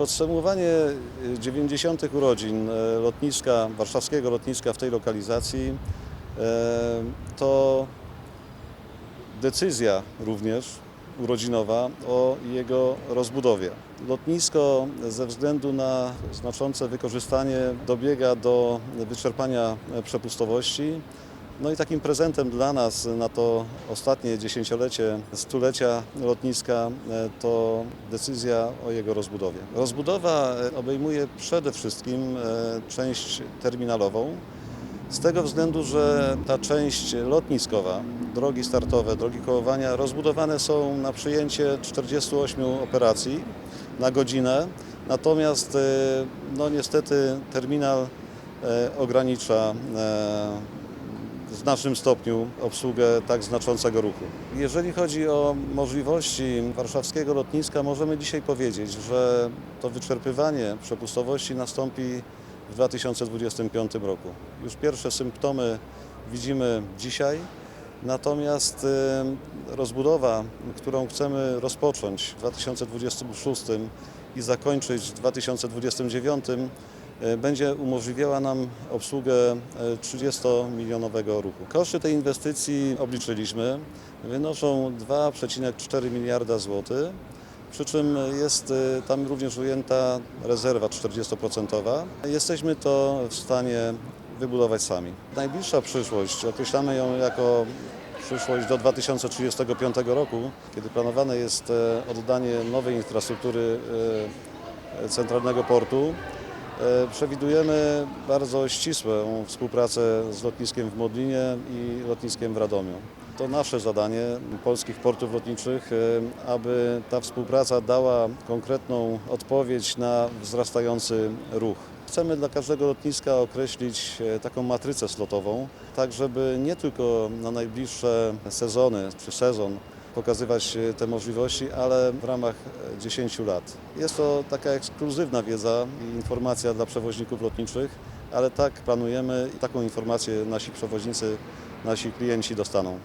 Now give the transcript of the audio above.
Podsumowanie y, 90. urodzin e, lotniska, warszawskiego lotniska w tej lokalizacji e, to decyzja również urodzinowa o jego rozbudowie. Lotnisko ze względu na znaczące wykorzystanie dobiega do wyczerpania przepustowości. No i takim prezentem dla nas na to ostatnie dziesięciolecie, stulecia lotniska e, to decyzja o jego rozbudowie. Rozbudowa e, obejmuje przede wszystkim e, część terminalową, z tego względu, że ta część lotniskowa, drogi startowe, drogi kołowania rozbudowane są na przyjęcie 48 operacji na godzinę. Natomiast no niestety terminal ogranicza w znacznym stopniu obsługę tak znaczącego ruchu. Jeżeli chodzi o możliwości warszawskiego lotniska, możemy dzisiaj powiedzieć, że to wyczerpywanie przepustowości nastąpi w 2025 roku. Już pierwsze symptomy widzimy dzisiaj, natomiast y, rozbudowa, którą chcemy rozpocząć w 2026 i zakończyć w 2029, y, będzie umożliwiała nam obsługę y, 30-milionowego ruchu. Koszty tej inwestycji obliczyliśmy, wynoszą 2,4 miliarda złotych. Przy czym jest y, tam również ujęta rezerwa 40%. Jesteśmy to w stanie wybudować sami. Najbliższa przyszłość, określamy ją jako przyszłość do 2035 roku, kiedy planowane jest e, oddanie nowej infrastruktury e, centralnego portu. E, Przewidujemy bardzo ścisłą współpracę z lotniskiem w Modlinie i lotniskiem w Radomiu. To nasze zadanie polskich portów lotniczych, e, aby ta współpraca dała konkretną odpowiedź na wzrastający ruch. Chcemy dla każdego lotniska określić e, taką matrycę slotową, tak żeby nie tylko na najbliższe sezony czy sezon pokazywać e, te możliwości, ale w ramach e, 10 lat. Jest to taka ekskluzywna wiedza i informacja dla przewoźników lotniczych, ale tak planujemy i taką informację nasi przewoźnicy, nasi klienci dostaną.